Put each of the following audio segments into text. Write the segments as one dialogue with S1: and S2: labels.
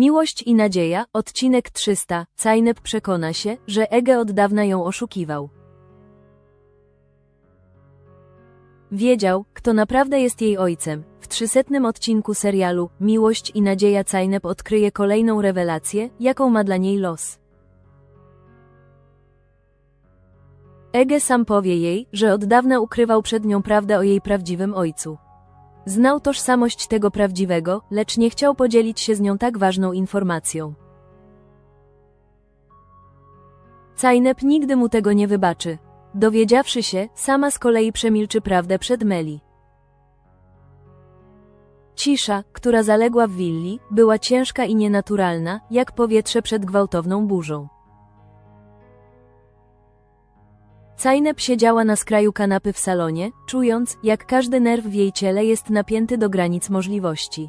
S1: Miłość i nadzieja, odcinek 300. Cajnep przekona się, że Ege od dawna ją oszukiwał. Wiedział, kto naprawdę jest jej ojcem. W trzysetnym odcinku serialu Miłość i nadzieja Cajnep odkryje kolejną rewelację, jaką ma dla niej los. Ege sam powie jej, że od dawna ukrywał przed nią prawdę o jej prawdziwym ojcu. Znał tożsamość tego prawdziwego, lecz nie chciał podzielić się z nią tak ważną informacją. Cajnep nigdy mu tego nie wybaczy. Dowiedziawszy się, sama z kolei przemilczy prawdę przed Meli. Cisza, która zaległa w willi, była ciężka i nienaturalna, jak powietrze przed gwałtowną burzą. Cajnep siedziała na skraju kanapy w salonie, czując, jak każdy nerw w jej ciele jest napięty do granic możliwości.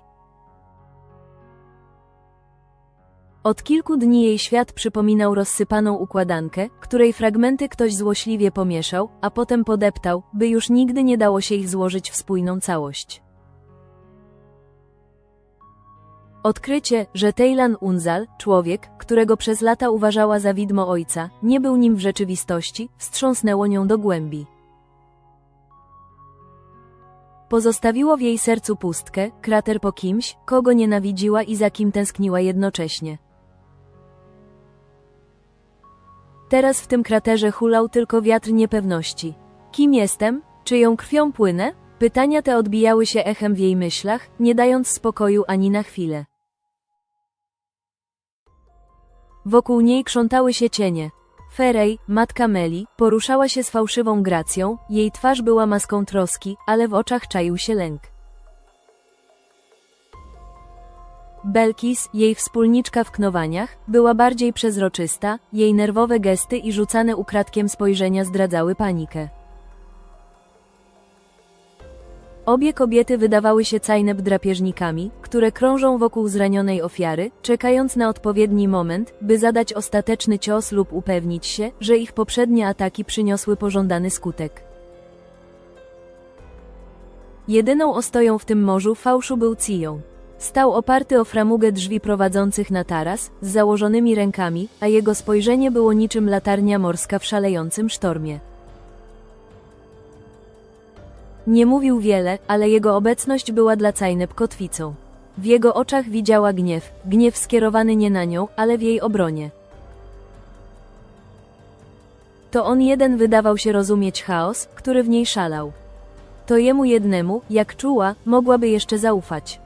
S1: Od kilku dni jej świat przypominał rozsypaną układankę, której fragmenty ktoś złośliwie pomieszał, a potem podeptał, by już nigdy nie dało się ich złożyć w spójną całość. Odkrycie, że Tejlan Unzal, człowiek, którego przez lata uważała za widmo ojca, nie był nim w rzeczywistości, wstrząsnęło nią do głębi. Pozostawiło w jej sercu pustkę, krater po kimś, kogo nienawidziła i za kim tęskniła jednocześnie. Teraz w tym kraterze hulał tylko wiatr niepewności. Kim jestem? Czyją krwią płynę? Pytania te odbijały się echem w jej myślach, nie dając spokoju ani na chwilę. Wokół niej krzątały się cienie. Ferej, matka Meli, poruszała się z fałszywą gracją, jej twarz była maską troski, ale w oczach czaił się lęk. Belkis, jej wspólniczka w knowaniach, była bardziej przezroczysta, jej nerwowe gesty i rzucane ukradkiem spojrzenia zdradzały panikę. Obie kobiety wydawały się cajnep drapieżnikami, które krążą wokół zranionej ofiary, czekając na odpowiedni moment, by zadać ostateczny cios lub upewnić się, że ich poprzednie ataki przyniosły pożądany skutek. Jedyną ostoją w tym morzu fałszu był Ciją. Stał oparty o framugę drzwi prowadzących na taras, z założonymi rękami, a jego spojrzenie było niczym latarnia morska w szalejącym sztormie. Nie mówił wiele, ale jego obecność była dla Cajnep kotwicą. W jego oczach widziała gniew, gniew skierowany nie na nią, ale w jej obronie. To on jeden wydawał się rozumieć chaos, który w niej szalał. To jemu jednemu, jak czuła, mogłaby jeszcze zaufać.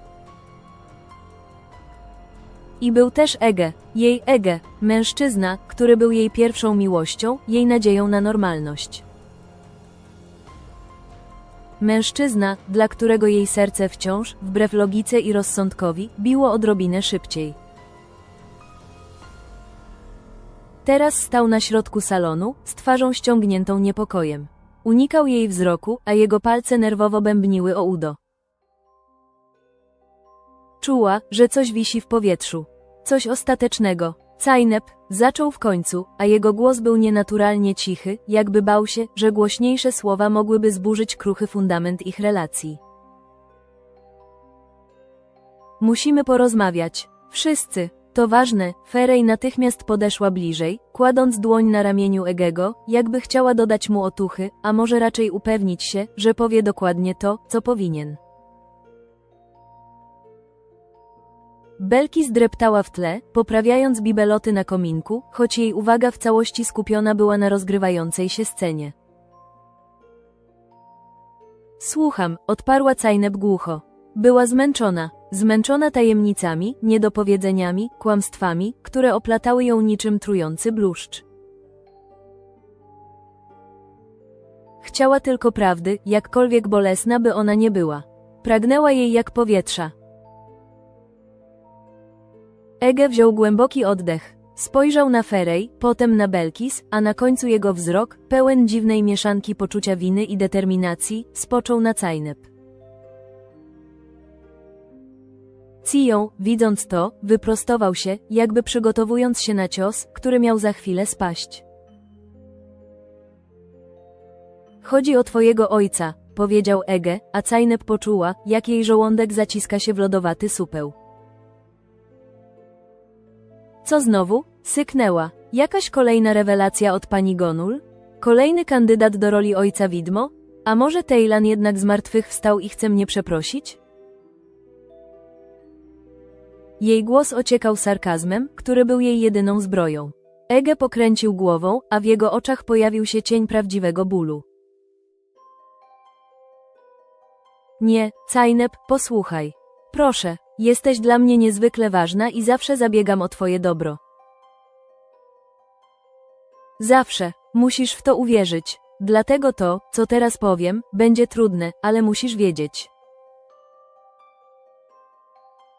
S1: I był też Ege, jej Ege, mężczyzna, który był jej pierwszą miłością, jej nadzieją na normalność. Mężczyzna, dla którego jej serce wciąż, wbrew logice i rozsądkowi, biło odrobinę szybciej. Teraz stał na środku salonu, z twarzą ściągniętą niepokojem. Unikał jej wzroku, a jego palce nerwowo bębniły o udo. Czuła, że coś wisi w powietrzu. Coś ostatecznego. Cajnep zaczął w końcu, a jego głos był nienaturalnie cichy, jakby bał się, że głośniejsze słowa mogłyby zburzyć kruchy fundament ich relacji. Musimy porozmawiać. Wszyscy. To ważne, Ferej natychmiast podeszła bliżej, kładąc dłoń na ramieniu Egego, jakby chciała dodać mu otuchy, a może raczej upewnić się, że powie dokładnie to, co powinien. Belki zdreptała w tle, poprawiając bibeloty na kominku, choć jej uwaga w całości skupiona była na rozgrywającej się scenie. Słucham, odparła Cajnep głucho. Była zmęczona, zmęczona tajemnicami, niedopowiedzeniami, kłamstwami, które oplatały ją niczym trujący bluszcz. Chciała tylko prawdy, jakkolwiek bolesna by ona nie była. Pragnęła jej jak powietrza, Ege wziął głęboki oddech. Spojrzał na Ferej, potem na Belkis, a na końcu jego wzrok, pełen dziwnej mieszanki poczucia winy i determinacji, spoczął na Cajnep. Ciją, widząc to, wyprostował się, jakby przygotowując się na cios, który miał za chwilę spaść. Chodzi o twojego ojca, powiedział Ege, a Cajnep poczuła, jak jej żołądek zaciska się w lodowaty supeł. Co znowu? Syknęła. Jakaś kolejna rewelacja od pani Gonul? Kolejny kandydat do roli ojca widmo? A może Tejlan jednak z martwych wstał i chce mnie przeprosić? Jej głos ociekał sarkazmem, który był jej jedyną zbroją. Ege pokręcił głową, a w jego oczach pojawił się cień prawdziwego bólu. Nie, Cajnep, posłuchaj. Proszę, jesteś dla mnie niezwykle ważna i zawsze zabiegam o twoje dobro. Zawsze, musisz w to uwierzyć. Dlatego to, co teraz powiem, będzie trudne, ale musisz wiedzieć.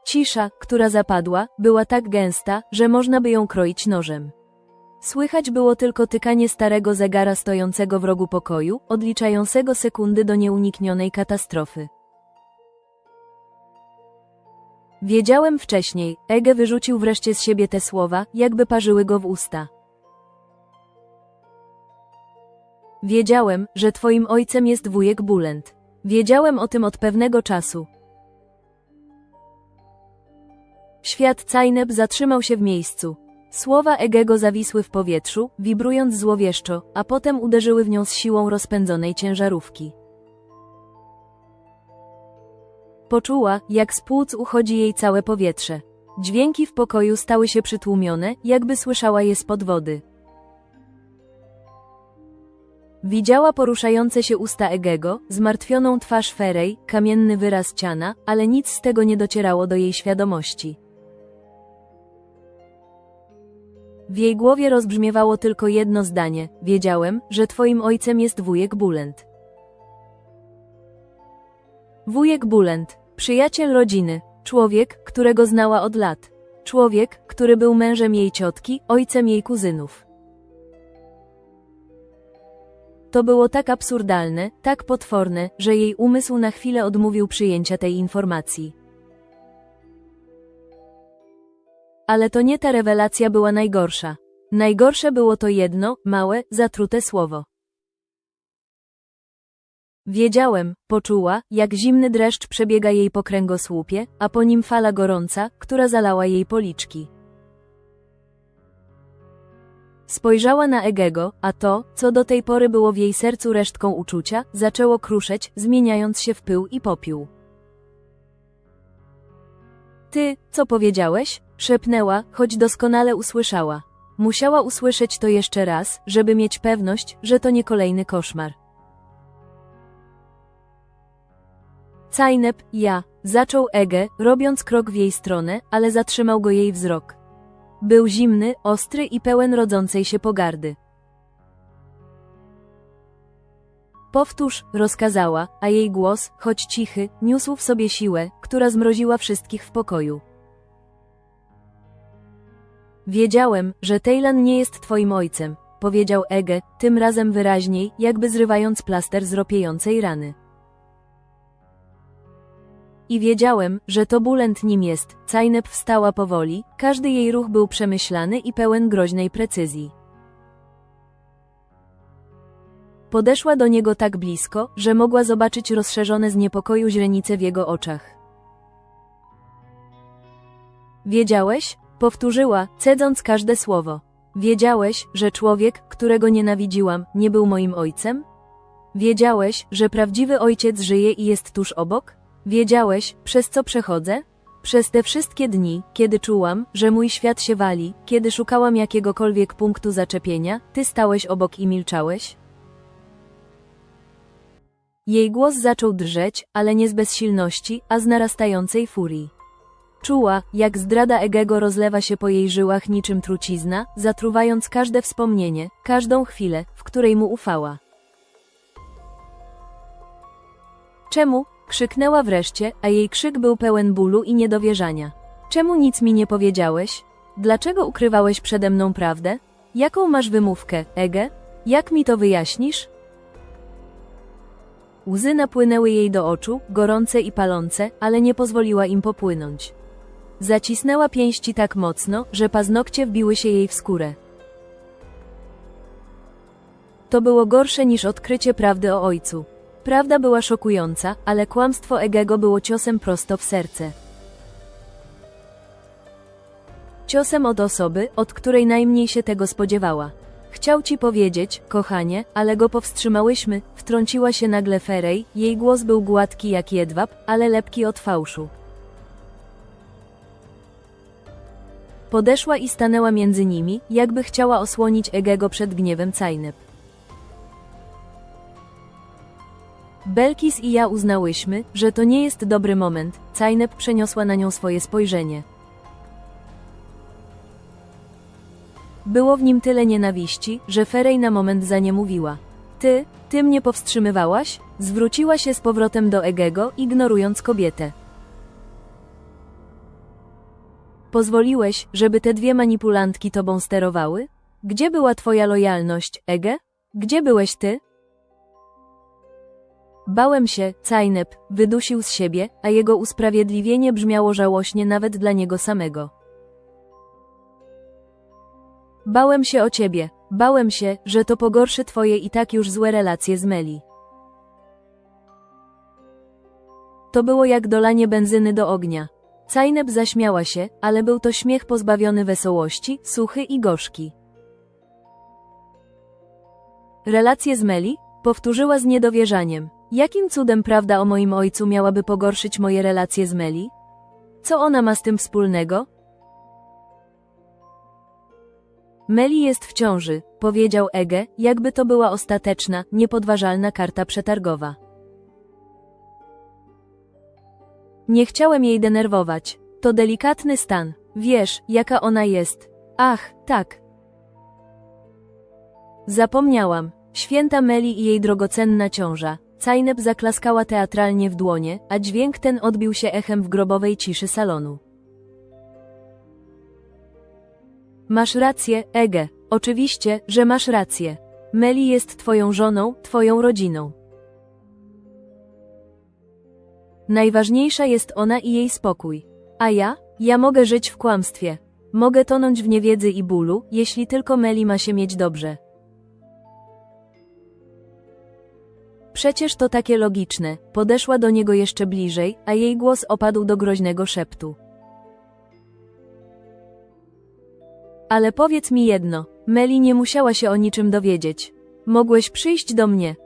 S1: Cisza, która zapadła, była tak gęsta, że można by ją kroić nożem. Słychać było tylko tykanie starego zegara stojącego w rogu pokoju, odliczającego sekundy do nieuniknionej katastrofy. Wiedziałem wcześniej, Ege wyrzucił wreszcie z siebie te słowa, jakby parzyły go w usta. Wiedziałem, że twoim ojcem jest wujek Bulent. Wiedziałem o tym od pewnego czasu. Świat Cajneb zatrzymał się w miejscu. Słowa Egego zawisły w powietrzu, wibrując złowieszczo, a potem uderzyły w nią z siłą rozpędzonej ciężarówki. Poczuła, jak z płuc uchodzi jej całe powietrze. Dźwięki w pokoju stały się przytłumione, jakby słyszała je spod wody. Widziała poruszające się usta Egego, zmartwioną twarz Ferej, kamienny wyraz ciana, ale nic z tego nie docierało do jej świadomości. W jej głowie rozbrzmiewało tylko jedno zdanie: Wiedziałem, że twoim ojcem jest wujek Bulent. Wujek Bulent, przyjaciel rodziny, człowiek, którego znała od lat. Człowiek, który był mężem jej ciotki, ojcem jej kuzynów. To było tak absurdalne, tak potworne, że jej umysł na chwilę odmówił przyjęcia tej informacji. Ale to nie ta rewelacja była najgorsza. Najgorsze było to jedno, małe, zatrute słowo. Wiedziałem, poczuła, jak zimny dreszcz przebiega jej po kręgosłupie, a po nim fala gorąca, która zalała jej policzki. Spojrzała na Egego, a to, co do tej pory było w jej sercu resztką uczucia, zaczęło kruszeć, zmieniając się w pył i popiół. Ty, co powiedziałeś? Szepnęła, choć doskonale usłyszała. Musiała usłyszeć to jeszcze raz, żeby mieć pewność, że to nie kolejny koszmar. Cajnep, ja, zaczął Ege, robiąc krok w jej stronę, ale zatrzymał go jej wzrok. Był zimny, ostry i pełen rodzącej się pogardy. Powtórz, rozkazała, a jej głos, choć cichy, niósł w sobie siłę, która zmroziła wszystkich w pokoju. Wiedziałem, że Tejlan nie jest twoim ojcem, powiedział Ege, tym razem wyraźniej, jakby zrywając plaster z ropiejącej rany. I wiedziałem, że to Bulent nim jest. Cajnep wstała powoli, każdy jej ruch był przemyślany i pełen groźnej precyzji. Podeszła do niego tak blisko, że mogła zobaczyć rozszerzone z niepokoju źrenice w jego oczach. Wiedziałeś? Powtórzyła, cedząc każde słowo. Wiedziałeś, że człowiek, którego nienawidziłam, nie był moim ojcem? Wiedziałeś, że prawdziwy ojciec żyje i jest tuż obok? Wiedziałeś, przez co przechodzę? Przez te wszystkie dni, kiedy czułam, że mój świat się wali, kiedy szukałam jakiegokolwiek punktu zaczepienia, ty stałeś obok i milczałeś? Jej głos zaczął drżeć, ale nie z bezsilności, a z narastającej furii. Czuła, jak zdrada Egego rozlewa się po jej żyłach niczym trucizna, zatruwając każde wspomnienie, każdą chwilę, w której mu ufała. Czemu? Krzyknęła wreszcie, a jej krzyk był pełen bólu i niedowierzania. Czemu nic mi nie powiedziałeś? Dlaczego ukrywałeś przede mną prawdę? Jaką masz wymówkę, Ege? Jak mi to wyjaśnisz? Łzy napłynęły jej do oczu, gorące i palące, ale nie pozwoliła im popłynąć. Zacisnęła pięści tak mocno, że paznokcie wbiły się jej w skórę. To było gorsze niż odkrycie prawdy o ojcu. Prawda była szokująca, ale kłamstwo Egego było ciosem prosto w serce. Ciosem od osoby, od której najmniej się tego spodziewała. Chciał ci powiedzieć, kochanie, ale go powstrzymałyśmy, wtrąciła się nagle Ferej, jej głos był gładki jak jedwab, ale lepki od fałszu. Podeszła i stanęła między nimi, jakby chciała osłonić Egego przed gniewem Cajnep. Belkis i ja uznałyśmy, że to nie jest dobry moment, Cajnep przeniosła na nią swoje spojrzenie. Było w nim tyle nienawiści, że Ferej na moment za nie mówiła. Ty, ty mnie powstrzymywałaś? Zwróciła się z powrotem do Egego, ignorując kobietę. Pozwoliłeś, żeby te dwie manipulantki tobą sterowały? Gdzie była twoja lojalność, Ege? Gdzie byłeś ty? Bałem się, Cajnep, wydusił z siebie, a jego usprawiedliwienie brzmiało żałośnie nawet dla niego samego. Bałem się o ciebie, bałem się, że to pogorszy twoje i tak już złe relacje z Meli. To było jak dolanie benzyny do ognia. Cajnep zaśmiała się, ale był to śmiech pozbawiony wesołości, suchy i gorzki. Relacje z Meli? Powtórzyła z niedowierzaniem. Jakim cudem prawda o moim ojcu miałaby pogorszyć moje relacje z Meli? Co ona ma z tym wspólnego? Meli jest w ciąży, powiedział Ege, jakby to była ostateczna, niepodważalna karta przetargowa. Nie chciałem jej denerwować. To delikatny stan. Wiesz, jaka ona jest. Ach, tak. Zapomniałam. Święta Meli i jej drogocenna ciąża. Cajnep zaklaskała teatralnie w dłonie, a dźwięk ten odbił się echem w grobowej ciszy salonu. Masz rację, Ege. Oczywiście, że masz rację. Meli jest twoją żoną, twoją rodziną. Najważniejsza jest ona i jej spokój. A ja? Ja mogę żyć w kłamstwie. Mogę tonąć w niewiedzy i bólu, jeśli tylko Meli ma się mieć dobrze. Przecież to takie logiczne. Podeszła do niego jeszcze bliżej, a jej głos opadł do groźnego szeptu. Ale powiedz mi jedno, Meli nie musiała się o niczym dowiedzieć. Mogłeś przyjść do mnie.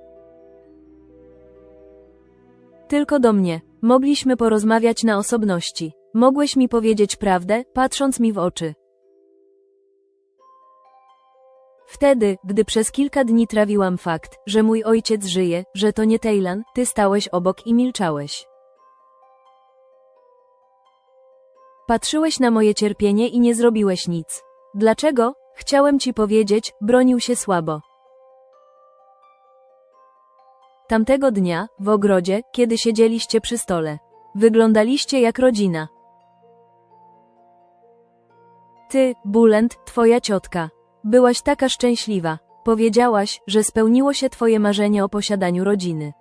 S1: Tylko do mnie. Mogliśmy porozmawiać na osobności. Mogłeś mi powiedzieć prawdę, patrząc mi w oczy. Wtedy, gdy przez kilka dni trawiłam fakt, że mój ojciec żyje, że to nie Tejlan, ty stałeś obok i milczałeś. Patrzyłeś na moje cierpienie i nie zrobiłeś nic. Dlaczego? Chciałem ci powiedzieć, bronił się słabo. Tamtego dnia, w ogrodzie, kiedy siedzieliście przy stole. Wyglądaliście jak rodzina. Ty, Bulent, twoja ciotka. Byłaś taka szczęśliwa. Powiedziałaś, że spełniło się twoje marzenie o posiadaniu rodziny.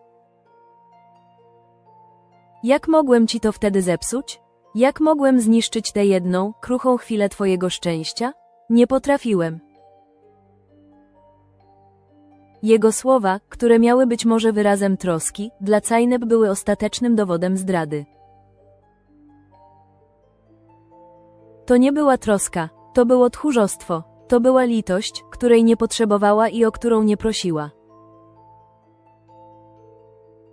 S1: Jak mogłem ci to wtedy zepsuć? Jak mogłem zniszczyć tę jedną, kruchą chwilę twojego szczęścia? Nie potrafiłem. Jego słowa, które miały być może wyrazem troski, dla Cajnep były ostatecznym dowodem zdrady. To nie była troska, to było tchórzostwo, to była litość, której nie potrzebowała i o którą nie prosiła.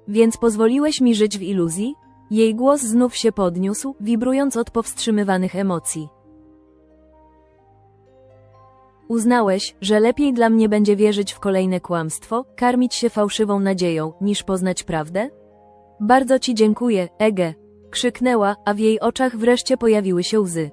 S1: Więc pozwoliłeś mi żyć w iluzji? Jej głos znów się podniósł, wibrując od powstrzymywanych emocji. Uznałeś, że lepiej dla mnie będzie wierzyć w kolejne kłamstwo, karmić się fałszywą nadzieją, niż poznać prawdę? Bardzo ci dziękuję, Ege. Krzyknęła, a w jej oczach wreszcie pojawiły się łzy.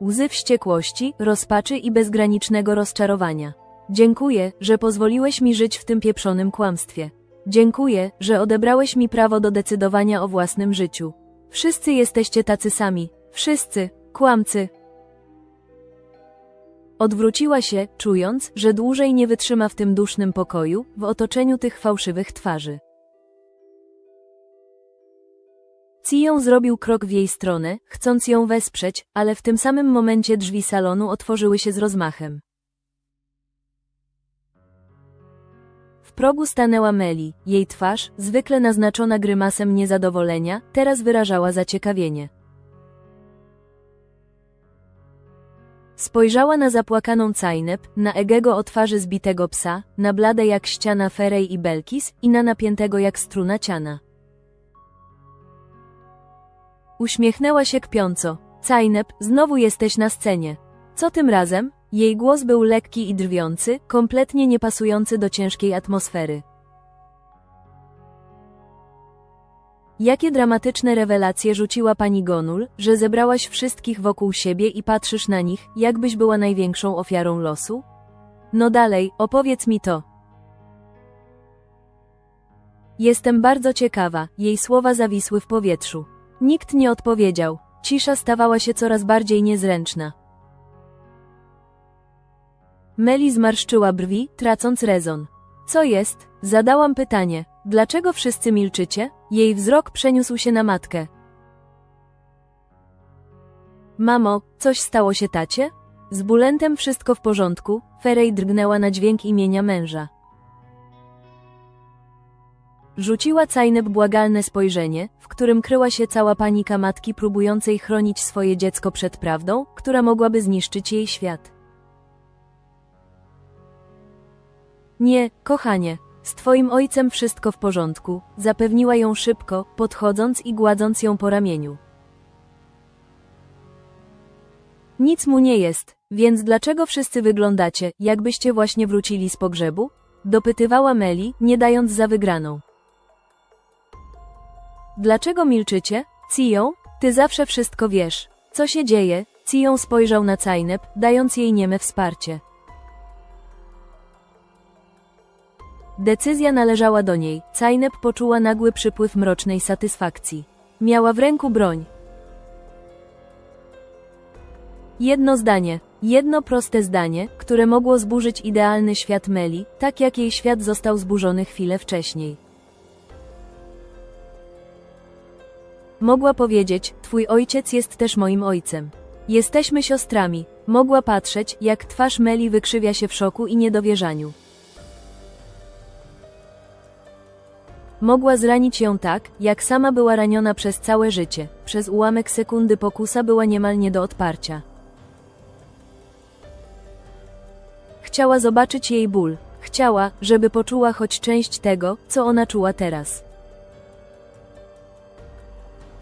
S1: Łzy wściekłości, rozpaczy i bezgranicznego rozczarowania. Dziękuję, że pozwoliłeś mi żyć w tym pieprzonym kłamstwie. Dziękuję, że odebrałeś mi prawo do decydowania o własnym życiu. Wszyscy jesteście tacy sami. Wszyscy, kłamcy, Odwróciła się, czując, że dłużej nie wytrzyma w tym dusznym pokoju, w otoczeniu tych fałszywych twarzy. Sion zrobił krok w jej stronę, chcąc ją wesprzeć, ale w tym samym momencie drzwi salonu otworzyły się z rozmachem. W progu stanęła Meli, jej twarz, zwykle naznaczona grymasem niezadowolenia, teraz wyrażała zaciekawienie. Spojrzała na zapłakaną Cajnep, na Egego o twarzy zbitego psa, na blade jak ściana Ferej i Belkis i na napiętego jak struna ciana. Uśmiechnęła się kpiąco. Cajnep, znowu jesteś na scenie. Co tym razem? Jej głos był lekki i drwiący, kompletnie niepasujący do ciężkiej atmosfery. Jakie dramatyczne rewelacje rzuciła pani Gonul, że zebrałaś wszystkich wokół siebie i patrzysz na nich, jakbyś była największą ofiarą losu? No dalej, opowiedz mi to. Jestem bardzo ciekawa, jej słowa zawisły w powietrzu. Nikt nie odpowiedział. Cisza stawała się coraz bardziej niezręczna. Meli zmarszczyła brwi, tracąc rezon. Co jest? Zadałam pytanie. Dlaczego wszyscy milczycie? Jej wzrok przeniósł się na matkę. Mamo, coś stało się tacie? Z bulentem wszystko w porządku, Ferej drgnęła na dźwięk imienia męża. Rzuciła Cajnep błagalne spojrzenie, w którym kryła się cała panika matki próbującej chronić swoje dziecko przed prawdą, która mogłaby zniszczyć jej świat. Nie, kochanie, z twoim ojcem wszystko w porządku, zapewniła ją szybko, podchodząc i gładząc ją po ramieniu. Nic mu nie jest, więc dlaczego wszyscy wyglądacie, jakbyście właśnie wrócili z pogrzebu? Dopytywała Meli, nie dając za wygraną. Dlaczego milczycie? Ciją? Ty zawsze wszystko wiesz. Co się dzieje? Ciją spojrzał na Cajnep, dając jej nieme wsparcie. Decyzja należała do niej. Cajnep poczuła nagły przypływ mrocznej satysfakcji. Miała w ręku broń. Jedno zdanie, jedno proste zdanie, które mogło zburzyć idealny świat Meli, tak jak jej świat został zburzony chwilę wcześniej. Mogła powiedzieć, twój ojciec jest też moim ojcem. Jesteśmy siostrami. Mogła patrzeć, jak twarz Meli wykrzywia się w szoku i niedowierzaniu. Mogła zranić ją tak, jak sama była raniona przez całe życie. Przez ułamek sekundy pokusa była niemal nie do odparcia. Chciała zobaczyć jej ból. Chciała, żeby poczuła choć część tego, co ona czuła teraz.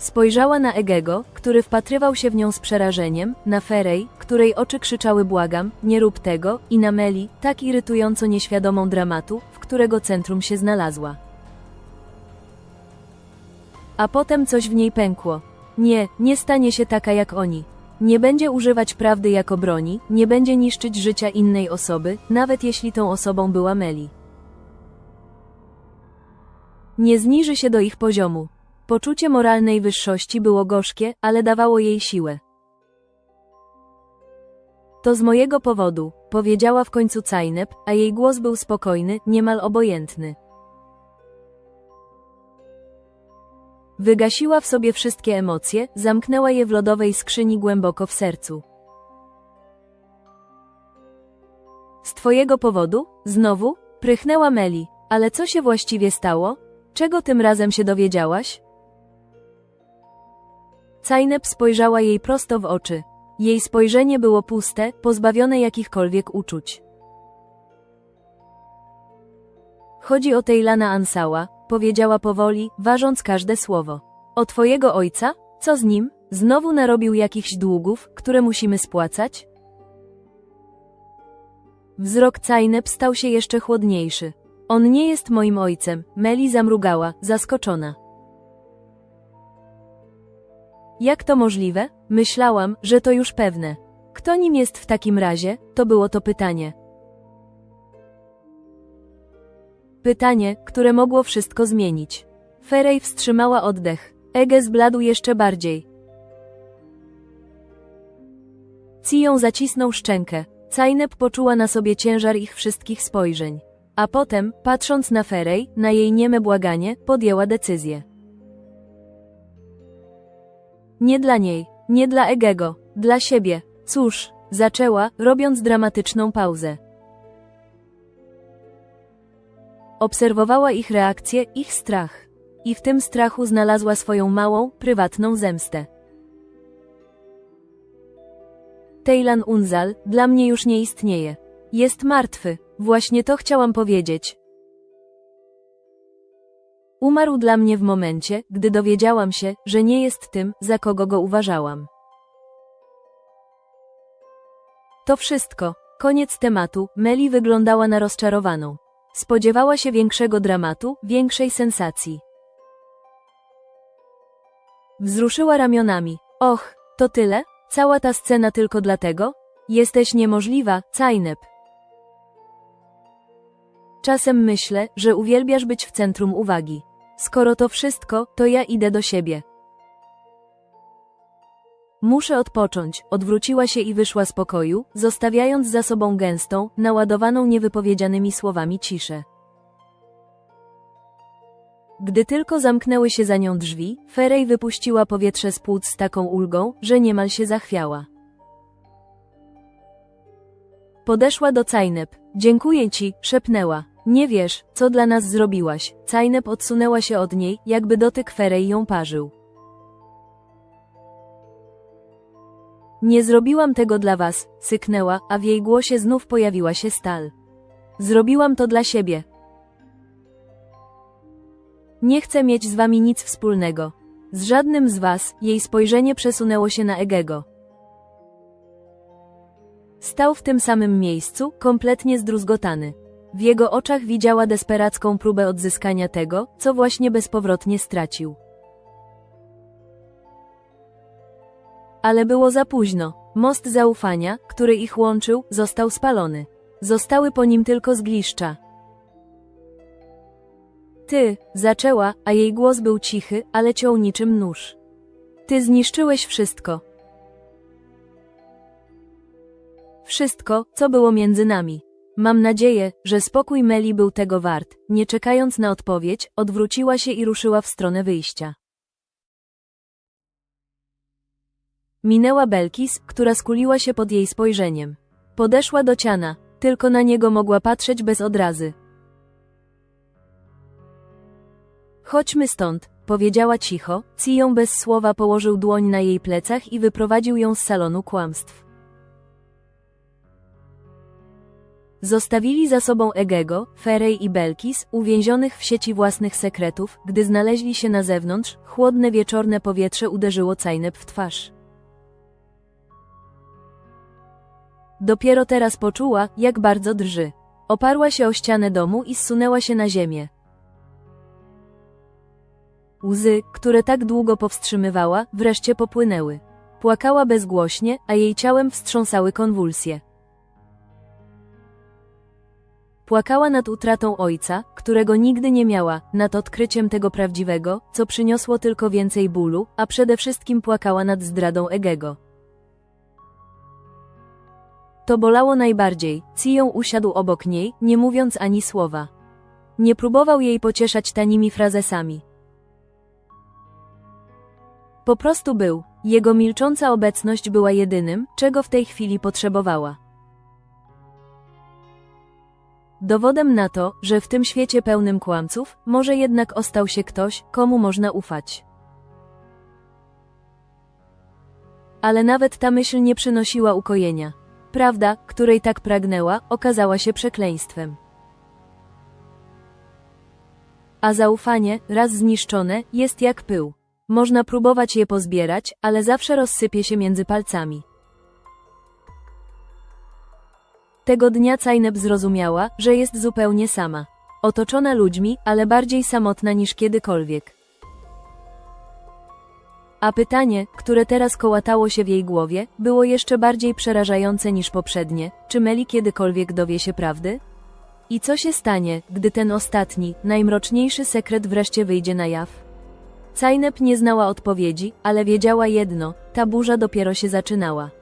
S1: Spojrzała na Egego, który wpatrywał się w nią z przerażeniem, na Ferej, której oczy krzyczały błagam, nie rób tego, i na Meli, tak irytująco nieświadomą dramatu, w którego centrum się znalazła. A potem coś w niej pękło. Nie, nie stanie się taka jak oni. Nie będzie używać prawdy jako broni, nie będzie niszczyć życia innej osoby, nawet jeśli tą osobą była Meli. Nie zniży się do ich poziomu. Poczucie moralnej wyższości było gorzkie, ale dawało jej siłę. To z mojego powodu, powiedziała w końcu Cajnep, a jej głos był spokojny, niemal obojętny. Wygasiła w sobie wszystkie emocje, zamknęła je w lodowej skrzyni głęboko w sercu. Z twojego powodu? Znowu? Prychnęła Meli. Ale co się właściwie stało? Czego tym razem się dowiedziałaś? Cajnep spojrzała jej prosto w oczy. Jej spojrzenie było puste, pozbawione jakichkolwiek uczuć. Chodzi o Tejlana Ansała, powiedziała powoli, ważąc każde słowo. O twojego ojca? Co z nim? Znowu narobił jakichś długów, które musimy spłacać? Wzrok Cajnep stał się jeszcze chłodniejszy. On nie jest moim ojcem, Meli zamrugała, zaskoczona. Jak to możliwe? Myślałam, że to już pewne. Kto nim jest w takim razie? To było to pytanie. Pytanie, które mogło wszystko zmienić. Ferej wstrzymała oddech. Ege zbladł jeszcze bardziej. Ciją zacisnął szczękę. Cajnep poczuła na sobie ciężar ich wszystkich spojrzeń. A potem, patrząc na Ferej, na jej nieme błaganie, podjęła decyzję. Nie dla niej, nie dla Egego, dla siebie. Cóż, zaczęła, robiąc dramatyczną pauzę. Obserwowała ich reakcje, ich strach. I w tym strachu znalazła swoją małą, prywatną zemstę. Tejlan Unzal dla mnie już nie istnieje. Jest martwy. Właśnie to chciałam powiedzieć. Umarł dla mnie w momencie, gdy dowiedziałam się, że nie jest tym, za kogo go uważałam. To wszystko. Koniec tematu. Meli wyglądała na rozczarowaną. Spodziewała się większego dramatu, większej sensacji. Wzruszyła ramionami. Och, to tyle? Cała ta scena tylko dlatego? Jesteś niemożliwa, Cajnep. Czasem myślę, że uwielbiasz być w centrum uwagi. Skoro to wszystko, to ja idę do siebie. Muszę odpocząć, odwróciła się i wyszła z pokoju, zostawiając za sobą gęstą, naładowaną niewypowiedzianymi słowami ciszę. Gdy tylko zamknęły się za nią drzwi, Ferej wypuściła powietrze z płuc z taką ulgą, że niemal się zachwiała. Podeszła do Cajnep. Dziękuję ci, szepnęła. Nie wiesz, co dla nas zrobiłaś. Cajnep odsunęła się od niej, jakby dotyk Ferej ją parzył. Nie zrobiłam tego dla was, syknęła, a w jej głosie znów pojawiła się stal. Zrobiłam to dla siebie. Nie chcę mieć z wami nic wspólnego. Z żadnym z was, jej spojrzenie przesunęło się na Egego. Stał w tym samym miejscu, kompletnie zdruzgotany. W jego oczach widziała desperacką próbę odzyskania tego, co właśnie bezpowrotnie stracił. Ale było za późno. Most zaufania, który ich łączył, został spalony. Zostały po nim tylko zgliszcza. Ty, zaczęła, a jej głos był cichy, ale ciął niczym nóż. Ty zniszczyłeś wszystko. Wszystko, co było między nami. Mam nadzieję, że spokój Meli był tego wart. Nie czekając na odpowiedź, odwróciła się i ruszyła w stronę wyjścia. Minęła Belkis, która skuliła się pod jej spojrzeniem. Podeszła do ciana, tylko na niego mogła patrzeć bez odrazy. Chodźmy stąd, powiedziała cicho, Sion bez słowa położył dłoń na jej plecach i wyprowadził ją z salonu kłamstw. Zostawili za sobą Egego, Ferej i Belkis, uwięzionych w sieci własnych sekretów, gdy znaleźli się na zewnątrz, chłodne wieczorne powietrze uderzyło Cajnep w twarz. Dopiero teraz poczuła, jak bardzo drży. Oparła się o ścianę domu i zsunęła się na ziemię. Łzy, które tak długo powstrzymywała, wreszcie popłynęły. Płakała bezgłośnie, a jej ciałem wstrząsały konwulsje. Płakała nad utratą ojca, którego nigdy nie miała, nad odkryciem tego prawdziwego, co przyniosło tylko więcej bólu, a przede wszystkim płakała nad zdradą Egego. To bolało najbardziej, Sion usiadł obok niej, nie mówiąc ani słowa. Nie próbował jej pocieszać tanimi frazesami. Po prostu był. Jego milcząca obecność była jedynym, czego w tej chwili potrzebowała. Dowodem na to, że w tym świecie pełnym kłamców, może jednak ostał się ktoś, komu można ufać. Ale nawet ta myśl nie przynosiła ukojenia. Prawda, której tak pragnęła, okazała się przekleństwem. A zaufanie, raz zniszczone, jest jak pył. Można próbować je pozbierać, ale zawsze rozsypie się między palcami. Tego dnia Cajnep zrozumiała, że jest zupełnie sama. Otoczona ludźmi, ale bardziej samotna niż kiedykolwiek. A pytanie, które teraz kołatało się w jej głowie, było jeszcze bardziej przerażające niż poprzednie. Czy Meli kiedykolwiek dowie się prawdy? I co się stanie, gdy ten ostatni, najmroczniejszy sekret wreszcie wyjdzie na jaw? Cajnep nie znała odpowiedzi, ale wiedziała jedno, ta burza dopiero się zaczynała.